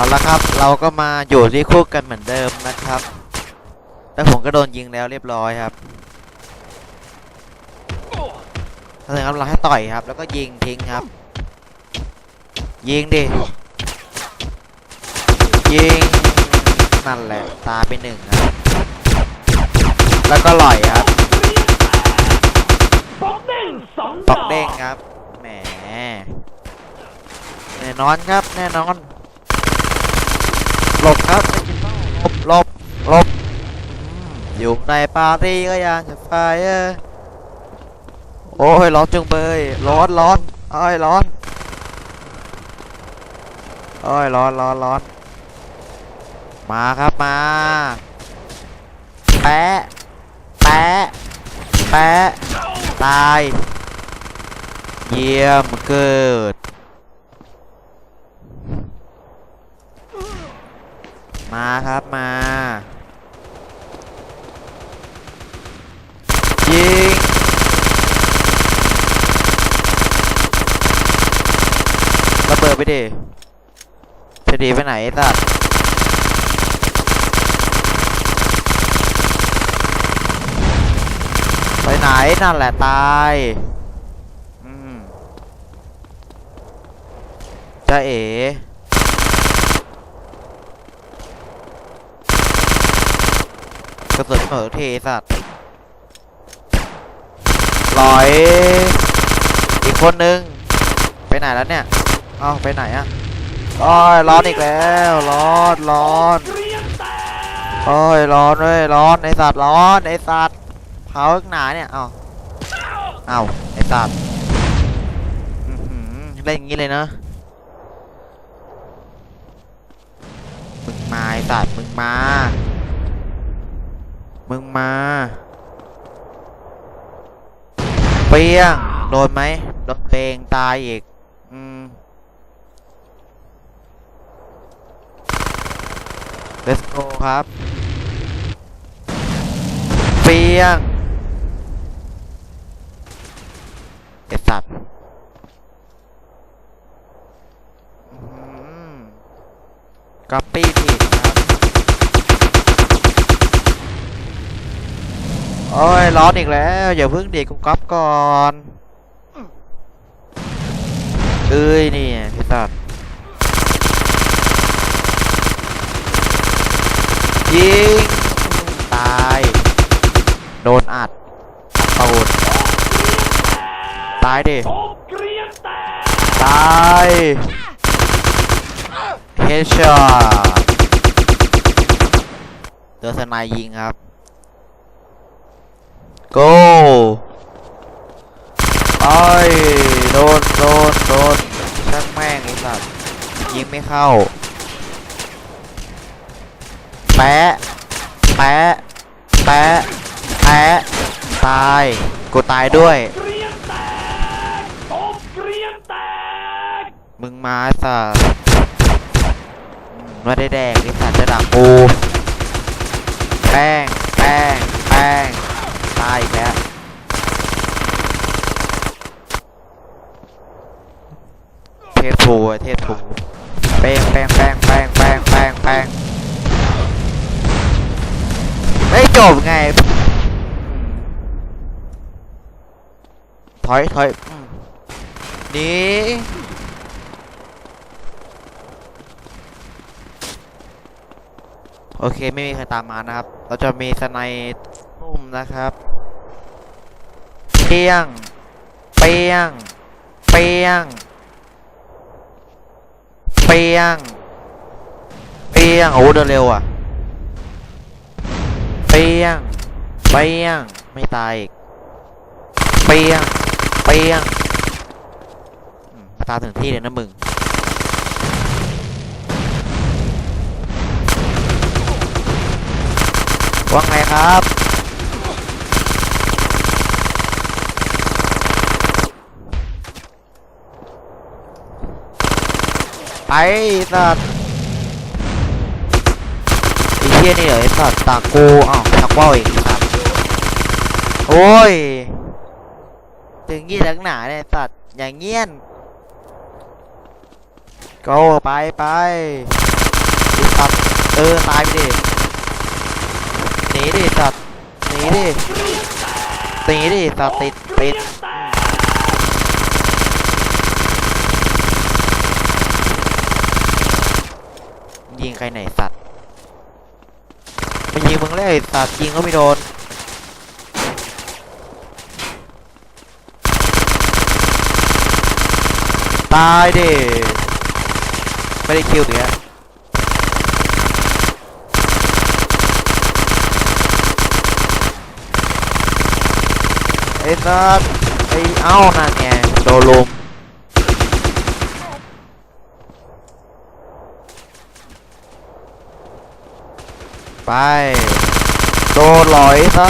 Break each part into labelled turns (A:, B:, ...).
A: เอาละครับ เราก็มาอยู่ที่คุกกันเหมือนเดิมนะครับแล้วผมก็โดนยิงแล้วเรียบร้อยครับถ้าถึงครับเราให้ต่อยครับ แล้วก็ยิงทิ้งครับ ยิงดิ ยิง นั่นแหละ ตายไปหนึ่งครับ แล้วก็ลอยครับ
B: ปอกเด้งสอง
A: ต
B: ด
A: อ
B: อก
A: เด้งครับ แหม แน่นอนครับ แน่นอน หลบครับหลบหลบหลบอยู่ในปารีก็ยังจะไฟโอ้ยร้อนจุงเบยร้อนร้อนโอ้ยร้อนโอ้ยร้อนร้อนร้อนมาครับมาแปะแปะแปะตาย เยี่ยมเกิด มาครับมา ยิง ระเบิดไปดิจะดีไปไหนสัตว์ไปไหนนั่นแหละตายจะเอ๋ ระสุนเหมือทีสัตว์ลอย อีกคนนึง ไปไหนแล้วเนี่ย เอ้าไปไหนอะโอ้ยร้อนอีกแล้วร้อนร้อนโอ้ยร้อนเว้ยร้อนไอสัตว์ร้อนไอสัตว์เผาข้างหนาเนี่ยเอ้าเอ้าไอสัตว์เล่นอย่างงี้เลยเนะมึงมาไอสัตว์มึงมา มึงมา เปี้ยง โดนไหมโดนเพลงตายอีก อืม let's go ครับ เปียงไอสัตว์ก๊อปปี้ผิดครับ โอ้ยร้อนอีกแล้วอย่าเพิ่งเดีดกูก๊อปก่อนเอ้ยนี่ไอ้สัตว์ยิงตายโดนอัดตูดตายดิ
B: ปอกเกรียนแตา
A: ยเฮดช็อตเดอสนายยิงครับ go ไอ้ยโดนโดนโดนช่างแม่งไอ้สัตว์ยิงไม่เข้า แปะ แปะ แปะ แปะ ตาย กูตายด้วย มึงมาสัสอืมไม่ได้แดงไอ้สัสจะด่ากู แป้ง แป้ง แป้ง ตายอีกแล้วเทสทูเทสทูแป้งแป้งแป้งแป้งแป้งแป้งแป้งไม่จบไง ถอยถอยนี่โอเค ไม่มีใครตามมานะครับ เราจะมีสไน ตุ้มนะครับเปียง เปียง เปียง เปียง เปียง โอ้เดินเร็วอะ เปียง เปียง ไม่ตายอีก เปียง เปียงตามถึงที่เลยนะมึงว่าไงครับ ไปสัตว์ไอ้เหี้ยนี่เหรอไอ้สัตว์ตากูอ้าวทักว่าวอีกสัตว์โอ้ยถึงยี่ลักหนาเนี่ยสัตว์อย่างเงี้ยน go ไปไปสัตว์เออตายไปดิหนีดิสัตว์หนีดิหนีดิสัตว์ติดติด ยิงใครไหนสัตว์มันยิงมึงแล้วไอ้สัตว์ยิงก็ไม่โดนตายดิไม่ได้คิวเนี่ยไอ้สัสไอ้เอ้านั่นไงโดนลุม ไปโดนหลอยซะ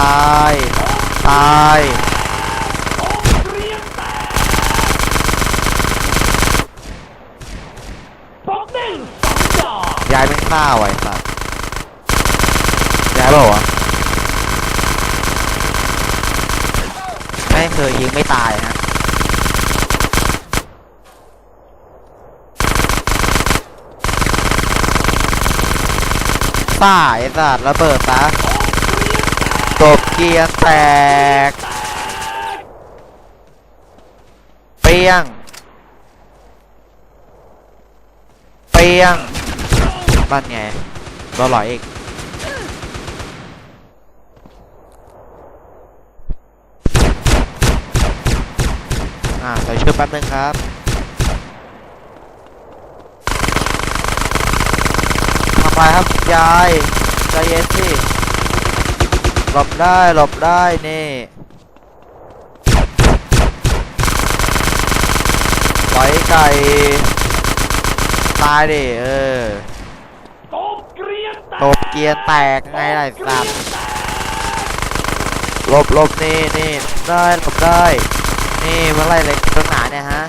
A: ตายตาย
B: ยนแตกสองหน้า
A: ยเป็นข้าวไอ้สัสยายเปล่าวะไม่เคยยิงไม่ตายฮะ ซ่าไอ้สัสระเบิดซะตบเกียร์แตก เปียง เปียงบ้านไงรอหลอยอีกอ่าใส่เชื่อแป๊บนึงครับทำ ไมครับยายใจเย็นสิหลบได้หลบได้นี่ปล่อยไก่ตายดิเออ
B: ตบเกียนแตก
A: ตบเกียร์แตกไงล่ะไอ้สัตว์หลบหลบนี่นี่ได้หลบได้ นี่เมื่อไรเลยต้นหนาเนี่ยฮะ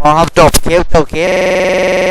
A: พอครับจบคลิปจบคลิป